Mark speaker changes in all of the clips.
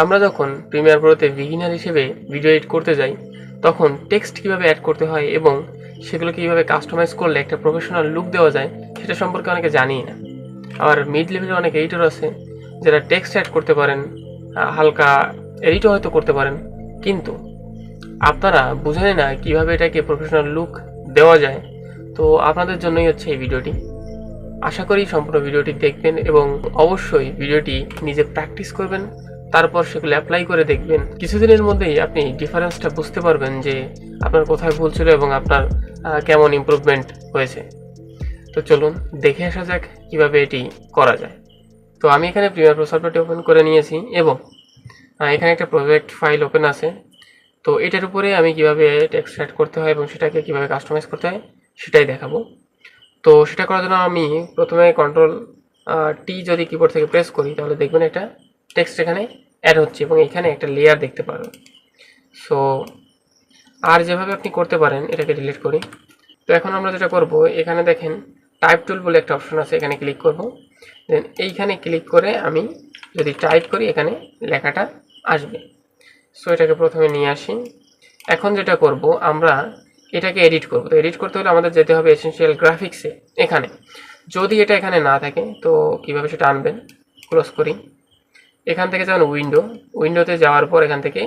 Speaker 1: আমরা যখন প্রিমিয়ার প্রোতে বিগিনার হিসেবে ভিডিও এডিট করতে যাই, তখন টেক্সট কীভাবে অ্যাড করতে হয় এবং সেগুলো কীভাবে কাস্টমাইজ করলে একটা প্রফেশনাল লুক দেওয়া যায়, সেটা সম্পর্কে অনেকে জানি না। আবার মিড লেভেলের অনেক এডিটর আছে, যারা টেক্সট অ্যাড করতে পারেন হালকা এডিটও হয়তো করতে পারেন। কিন্তু আপনারা বুঝেন না কীভাবে এটাকে প্রফেশনাল লুক দেওয়া যায়। তো আপনাদের জন্যই হচ্ছে এই ভিডিওটি আশা করি সম্পূর্ণ ভিডিওটি দেখবেন এবং অবশ্যই ভিডিওটি নিজে প্র্যাকটিস করবেন। তারপর সেগুলো অ্যাপ্লাই করে দেখবেন। কিছুদিনের মধ্যেই আপনি ডিফারেন্সটা বুঝতে পারবেন যে আপনার কোথায় ভুল ছিল এবং আপনার কেমন ইমপ্রুভমেন্ট হয়েছে। তো চলুন দেখে আসা যাক কীভাবে এটি করা যায়। তো আমি এখানে প্রিমিয়ার প্রো সফটওয়্যারটি ওপেন করে নিয়েছি এবং এখানে একটা প্রজেক্ট ফাইল ওপেন আছে। তো এটার উপরে আমি কীভাবে টেক্সট অ্যাড করতে হয় এবং সেটাকে কীভাবে কাস্টমাইজ করতে হয় সেটাই দেখাবো। তো সেটা করার জন্য আমি প্রথমে কন্ট্রোল টি যদি কিবোর্ড থেকে প্রেস করি তাহলে দেখবেন একটা টেক্সট এখানে অ্যাড হচ্ছে এবং এখানে একটা লেয়ার দেখতে পারবেন সো আর যেভাবে আপনি করতে পারেন, এটাকে ডিলিট করি। তো এখন আমরা যেটা করব, এখানে দেখেন টাইপ টুল বলে একটা অপশন আছে, এখানে ক্লিক করব। দেন এইখানে ক্লিক করে আমি যদি টাইপ করি, এখানে লেখাটা আসবে। সো এটাকে প্রথমে নিয়ে আসি। এখন যেটা করব, আমরা এটাকে এডিট করব। তো এডিট করতে হলে আমাদের যেতে হবে এসেনশিয়াল গ্রাফিক্সে এখানে। যদি এটা এখানে না থাকে, তো কীভাবে সেটা আনবেন? ক্লোজ করি। এখান থেকে যাবেন উইন্ডো উইন্ডোতে যাওয়ার পর এখান থেকে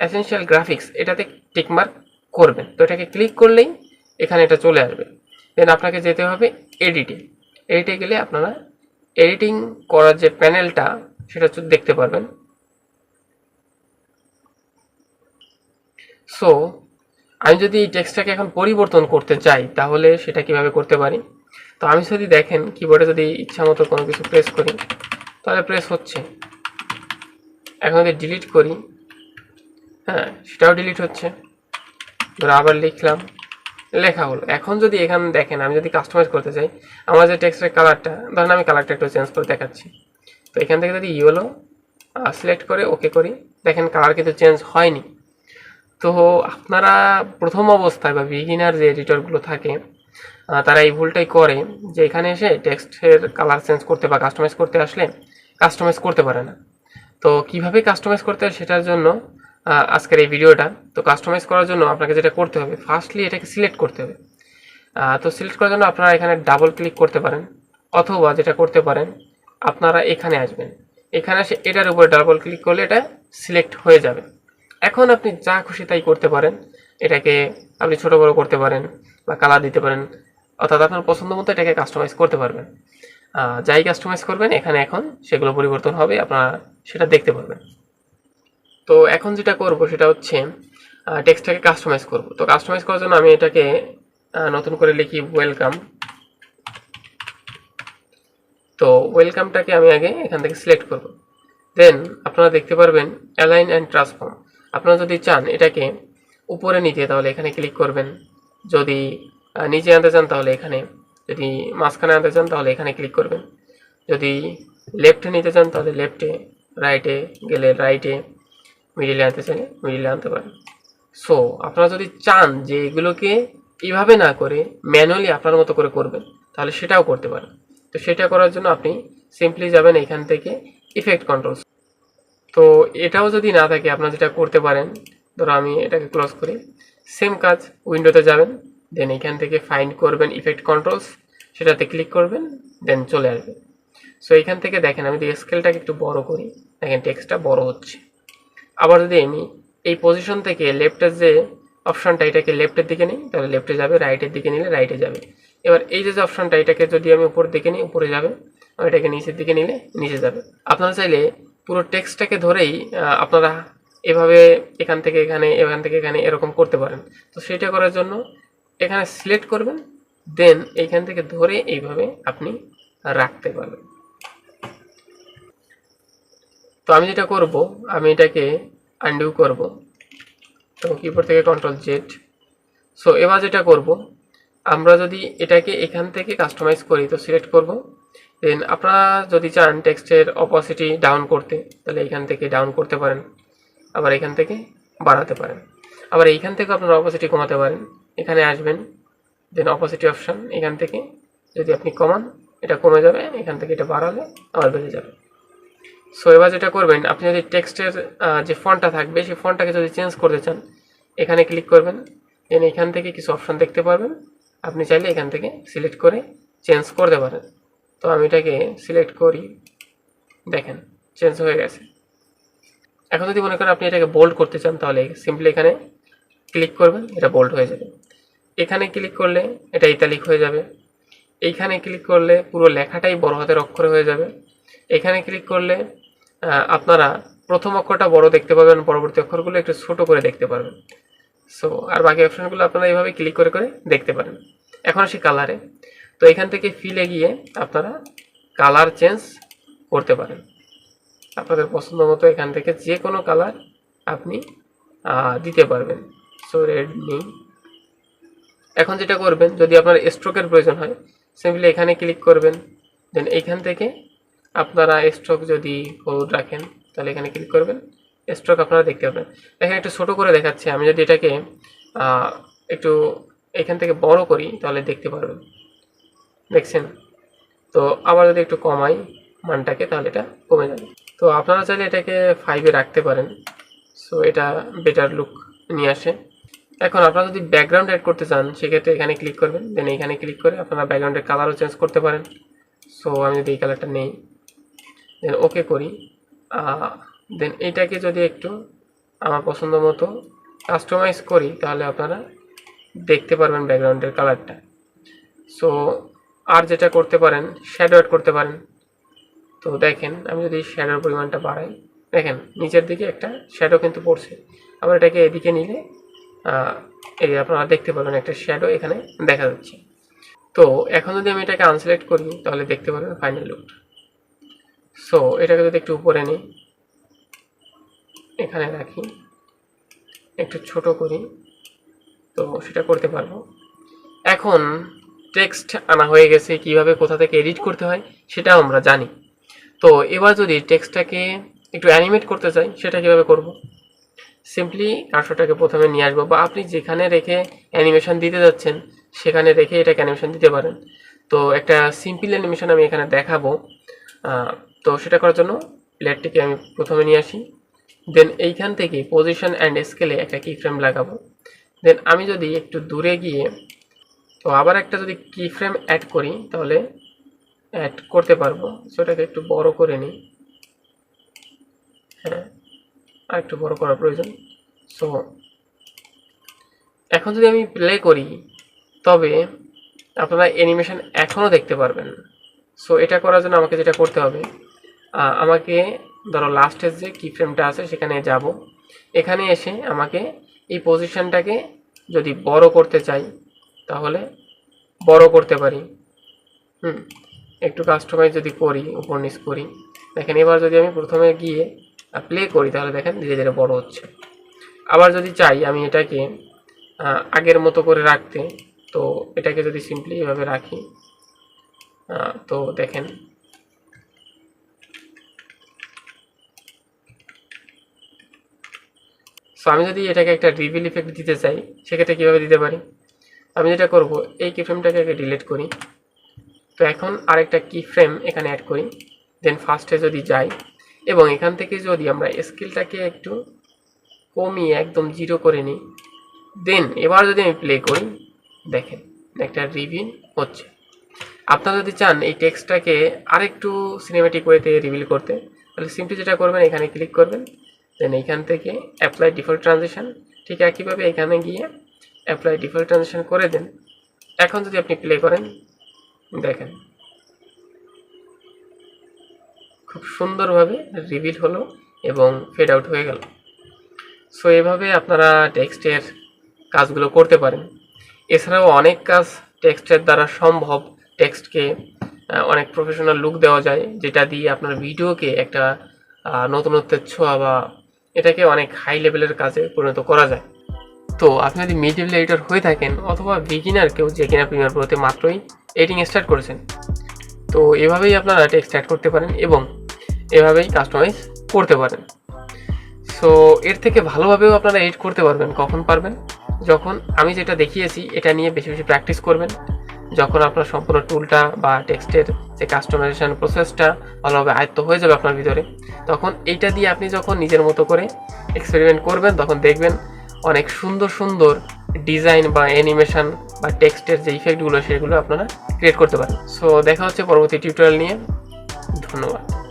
Speaker 1: এসেনশিয়াল গ্রাফিক্স এটাতে টিকমার্ক করবেন। তো এটাকে ক্লিক করলেই এখানে এটা চলে আসবে। দেন আপনাকে যেতে হবে এডিটে এডিটে গেলে আপনারা এডিটিং করার যে প্যানেলটা সেটা দেখতে পারবেন। সো আমি যদি এই টেক্সটটাকে এখন পরিবর্তন করতে চাই, তাহলে সেটা কীভাবে করতে পারি? তো আমি যদি দেখেন কিবোর্ডে যদি ইচ্ছা মতো কোনো কিছু প্রেস করি, তাহলে প্রেস হচ্ছে। এখন যদি ডিলিট করি হ্যাঁ সেটাও ডিলিট হচ্ছে। ধরো আবার লিখলাম, লেখা হলো। এখন যদি এখানে দেখেন, আমি যদি কাস্টমাইজ করতে চাই, আমার যে টেক্সটের কালারটা ধরেন আমি কালারটা একটু চেঞ্জ করে দেখাচ্ছি। তো এখান থেকে যদি ইয়েলো সিলেক্ট করে ওকে করি, দেখেন কালার কিন্তু চেঞ্জ হয়নি। তো আপনারা প্রথম অবস্থায় বা বিগিনার যে এডিটরগুলো থাকে তারা এই ভুলটাই করে যে এখানে এসে টেক্সটের কালার চেঞ্জ করতে বা কাস্টমাইজ করতে আসলে কাস্টমাইজ করতে পারে না। তো কীভাবে কাস্টমাইজ করতে হয় সেটার জন্য আজকের এই ভিডিওটা তো কাস্টমাইজ করার জন্য আপনাকে যেটা করতে হবে ফার্স্টলি এটাকে সিলেক্ট করতে হবে। তো সিলেক্ট করার জন্য আপনারা এখানে ডাবল ক্লিক করতে পারেন, অথবা যেটা করতে পারেন, আপনারা এখানে আসবেন। এখানে এসে এটার উপরে ডাবল ক্লিক করলে এটা সিলেক্ট হয়ে যাবে। এখন আপনি যা খুশি তাই করতে পারেন। এটাকে আপনি ছোট বড় করতে পারেন বা কালার দিতে পারেন, অর্থাৎ আপনার পছন্দ মতো এটাকে কাস্টমাইজ করতে পারবেন। যাই কাস্টমাইজ করবেন, এখানে এখন সেগুলো পরিবর্তন হবে, আপনারা সেটা দেখতে পারবেন। তো এখন যেটা করব সেটা হচ্ছে টেক্সটটাকে কাস্টমাইজ করব। তো কাস্টমাইজ করার জন্য আমি এটাকে নতুন করে লিখি ওয়েলকাম তো ওয়েলকামটাকে আমি আগে এখান থেকে সিলেক্ট করব। দেন আপনারা দেখতে পারবেন অ্যালাইন অ্যান্ড ট্রান্সফর্ম আপনারা যদি চান এটাকে উপরে নিতে, তাহলে এখানে ক্লিক করবেন। যদি নিচে আনতে চান, তাহলে এখানে যদি মাঝখানে আনতে চান তাহলে এখানে ক্লিক করবেন। যদি লেফটে নিতে চান তাহলে লেফটে রাইটে গেলে রাইটে মিডিলে আনতে চাইলে মিডিলে আনতে পারেন। সো আপনারা যদি চান যে এগুলোকে এইভাবে না করে ম্যানুয়ালি আপনার মতো করে করবেন, তাহলে সেটাও করতে পারেন। তো সেটা করার জন্য আপনি সিম্পলি যাবেন এখান থেকে ইফেক্ট কন্ট্রোলস তো এটাও যদি না থাকে, আপনারা যেটা করতে পারেন, ধরো আমি এটাকে ক্লোজ করি সেম কাজ উইন্ডোতে যাবেন। দেন এখান থেকে ফাইন্ড করবেন ইফেক্ট কন্ট্রোলস সেটাতে ক্লিক করবেন দেন চলে আসবে। সো এখান থেকে দেখেন আমি যদি স্কেলটাকে একটু বড় করি, দেখেন টেক্সটটা বড় হচ্ছে। আবার যদি আমি এই পজিশন থেকে লেফটের যে অপশানটা এটাকে লেফটের দিকে নিই, তাহলে লেফটে যাবে রাইটের দিকে নিলে রাইটে যাবে। এবার এই যে অপশনটা এটাকে যদি আমি উপরের দিকে নিই, উপরে যাবে। আর এটাকে নিচের দিকে নিলে নিচে যাবে। আপনারা চাইলে পুরো টেক্সটটাকে ধরেই আপনারা এভাবে এখান থেকে এখানে, এখান থেকে এখানে এরকম করতে পারেন। তো সেটা করার জন্য এখানে সিলেক্ট করবেন দেন এইখান থেকে ধরে এইভাবে আপনি রাখতে পারবেন। তো আমি যেটা করব, আমি এটাকে আনডু করব তো কিবোর্ড থেকে কন্ট্রোল জেড সো এবার যেটা করব, আমরা যদি এটাকে এখান থেকে কাস্টমাইজ করি, তো সিলেক্ট করব দেন আপনারা যদি চান টেক্সটের অপোসিটি ডাউন করতে, তাহলে এখান থেকে ডাউন করতে পারেন, আবার এখান থেকে বাড়াতে পারেন। আবার এইখান থেকে আপনারা অপোসিটি কমাতে পারেন। এখানে আসবেন দেন অপোজিট অপশান এখান থেকে যদি আপনি কমান, এটা কমে যাবে, এখান থেকে এটা বাড়ালে আবার বেড়ে যাবে। সো এবার যেটা করবেন, আপনি যদি টেক্সটের যে ফন্টটা থাকবে, সেই ফন্টটাকে যদি চেঞ্জ করতে চান, এখানে ক্লিক করবেন দেন এখান থেকে কিছু অপশন দেখতে পারবেন। আপনি চাইলে এখান থেকে সিলেক্ট করে চেঞ্জ করতে পারেন। তো আমি এটাকে সিলেক্ট করি, দেখেন চেঞ্জ হয়ে গেছে। এখন যদি মনে করেন আপনি এটাকে বোল্ড করতে চান, তাহলে সিম্পলি এখানে ক্লিক করবেন, এটা বোল্ড হয়ে যাবে। এখানে ক্লিক করলে এটা ইতালিক হয়ে যাবে। এইখানে ক্লিক করলে পুরো লেখাটাই বড় হাতের অক্ষরে হয়ে যাবে। এখানে ক্লিক করলে আপনারা প্রথম অক্ষরটা বড় দেখতে পাবেন, পরবর্তী অক্ষরগুলো একটু ছোট করে দেখতে পারবেন। সো আর বাকি অপশানগুলো আপনারা এইভাবে ক্লিক করে করে দেখতে পারেন। এখন আসি কালারে তো এখান থেকে ফিলে গিয়ে আপনারা কালার চেঞ্জ করতে পারেন। আপনাদের পছন্দ মতো এখান থেকে যে কোনো কালার আপনি দিতে পারবেন। সো রেড নেই এখন যেটা করবেন, যদি আপনার স্ট্রোকের প্রয়োজন হয় সিম্পলি এখানে ক্লিক করবেন দেন এইখান থেকে আপনারা স্ট্রোক যদি হলুদ রাখেন, তাহলে এখানে ক্লিক করবেন স্ট্রোক আপনারা দেখতে পাবেন। দেখেন একটু ছোট করে দেখাচ্ছে, আমি যদি এটাকে একটু এখান থেকে বড় করি, তাহলে দেখতে পারবেন। দেখছেন? তো আবার যদি একটু কমাই মানটাকে, তাহলে এটা কমে যাবে। তো আপনারা চাইলে এটাকে ফাইভে রাখতে পারেন। সো এটা বেটার লুক নিয়ে আসে। এখন আপনারা যদি ব্যাকগ্রাউন্ড অ্যাড করতে চান, সেক্ষেত্রে এখানে ক্লিক করবেন। দেন এখানে ক্লিক করে আপনারা ব্যাকগ্রাউন্ডের কালারও চেঞ্জ করতে পারেন। সো আমি যদি এই কালারটা নেই দেন ওকে করি। দেন এইটাকে যদি একটু আমার পছন্দ মতো কাস্টমাইজ করি, তাহলে আপনারা দেখতে পারবেন ব্যাকগ্রাউন্ডের কালারটা সো আর যেটা করতে পারেন শ্যাডো অ্যাড করতে পারেন। তো দেখেন, আমি যদি শ্যাডোর পরিমাণটা বাড়াই, দেখেন, নিচের দিকে একটা শ্যাডো কিন্তু পড়ছে। আবার এটাকে এদিকে নিলে এই আপনারা দেখতে পাবেন একটা শ্যাডো এখানে দেখা যাচ্ছে। তো এখন যদি আমি এটাকে আনসিলেক্ট করি, তাহলে দেখতে পারবেন ফাইনাল লুকটা সো এটাকে যদি একটু উপরে নিই, এখানে রাখি, একটু ছোট করি, তো সেটা করতে পারব। এখন টেক্সট আনা হয়ে গেছে, কীভাবে কোথা থেকে এডিট করতে হয় সেটাও আমরা জানি। তো এবার যদি টেক্সটটাকে একটু অ্যানিমেট করতে চাই, সেটা কীভাবে করব? সিম্পলি কার্সরটাকে প্রথমে নিয়ে আসব বা আপনি যেখানে রেখে অ্যানিমেশন দিতে যাচ্ছেন, সেখানে রেখে এটাকে অ্যানিমেশন দিতে পারেন। তো একটা সিম্পল অ্যানিমেশন আমি এখানে দেখাবো। তো সেটা করার জন্য প্লেটটিকে আমি প্রথমে নিয়ে আসি। দেন এইখান থেকে পজিশন অ্যান্ড স্কেলে একটা কি ফ্রেম লাগাবো। দেন আমি যদি একটু দূরে গিয়ে, তো আবার একটা যদি কি ফ্রেম অ্যাড করি, তাহলে অ্যাড করতে পারব। সেটাকে একটু বড় করে নিই। হ্যাঁ। আর একটু বড় করার প্রয়োজন। সো এখন যদি আমি প্লে করি, তবে আপনারা অ্যানিমেশন এখনও দেখতে পারবেন। সো এটা করার জন্য আমাকে যেটা করতে হবে আমাকে ধরো লাস্টের যে কি ফ্রেমটা আছে, সেখানে যাব। এখানে এসে আমাকে এই পজিশনটাকে যদি বড় করতে চাই, তাহলে বড় করতে পারি। হুম, একটু কাস্টমাইজ যদি করি উপর নিচ করি। দেখেন, এবার যদি আমি প্রথমে গিয়ে প্লে করি, তাহলে দেখেন ধীরে ধীরে বড় হচ্ছে। আবার যদি চাই আমি এটাকে আগের মতো করে রাখতে, তো এটাকে যদি সিম্পলি এভাবে রাখি তো দেখেন সো আমি যদি এটাকে একটা রিভিল ইফেক্ট দিতে চাই, সেক্ষেত্রে কীভাবে দিতে পারি? আমি যেটা করব, এই কি ফ্রেমটাকে আগে ডিলিট করি। তো এখন আরেকটা কি ফ্রেম এখানে অ্যাড করি। দেন ফার্স্টে যদি যাই এবং এখান থেকে যদি আমরা স্কিলটাকে একটু কমিয়ে একদম জিরো করে নিই দেন এবার যদি আমি প্লে করি, দেখেন একটা রিভিল হচ্ছে। আপনারা যদি চান এই টেক্সটটাকে আরেকটু সিনেমেটিক ওয়েতে রিভিল করতে, তাহলে সিম্পলি যেটা করবেন, এখানে ক্লিক করবেন দেন এইখান থেকে অ্যাপ্লাই ডিফল্ট ট্রানজিশন ঠিক একইভাবে এখানে গিয়ে অ্যাপ্লাই ডিফল্ট ট্রানজেকশান করে দেন। এখন যদি আপনি প্লে করেন, দেখেন খুব সুন্দরভাবে রিভিল হলো এবং ফেড আউট হয়ে গেল। সো এভাবে আপনারা টেক্সটের কাজগুলো করতে পারেন। এছাড়াও অনেক কাজ টেক্সটের দ্বারা সম্ভব। টেক্সটকে অনেক প্রফেশনাল লুক দেওয়া যায়, যেটা দিয়ে আপনার ভিডিওকে একটা নতুনত্বের ছোঁয়া বা এটাকে অনেক হাই লেভেলের কাজে পরিণত করা যায়। তো, আপনি যদি মিড লেভেল এডিটর হয়ে থাকেন অথবা বিগিনার কেউ যে কিনা প্রিমিয়ার প্রোতে মাত্রই এডিটিং স্টার্ট করেছেন তো এভাবেই আপনারা টেক্সট অ্যাড করতে পারেন এবং এভাবেই কাস্টমাইজ করতে পারেন। সো এর থেকে ভালোভাবেও আপনারা এডিট করতে পারবেন, কখন পারবেন। যখন আমি যেটা দেখিয়েছি, এটা নিয়ে বেশি বেশি প্র্যাকটিস করবেন। যখন আপনার সম্পূর্ণ টুলটা বা টেক্সটের যে কাস্টমাইজেশন প্রসেসটা ভালোভাবে আয়ত্ত হয়ে যাবে আপনার ভিতরে, তখন এইটা দিয়ে আপনি যখন নিজের মতো করে এক্সপেরিমেন্ট করবেন, তখন দেখবেন অনেক সুন্দর সুন্দর ডিজাইন বা অ্যানিমেশন বা টেক্সটের যে ইফেক্টগুলো সেগুলো আপনারা ক্রিয়েট করতে পারেন। সো দেখা হচ্ছে পরবর্তী টিউটোরিয়াল নিয়ে। ধন্যবাদ।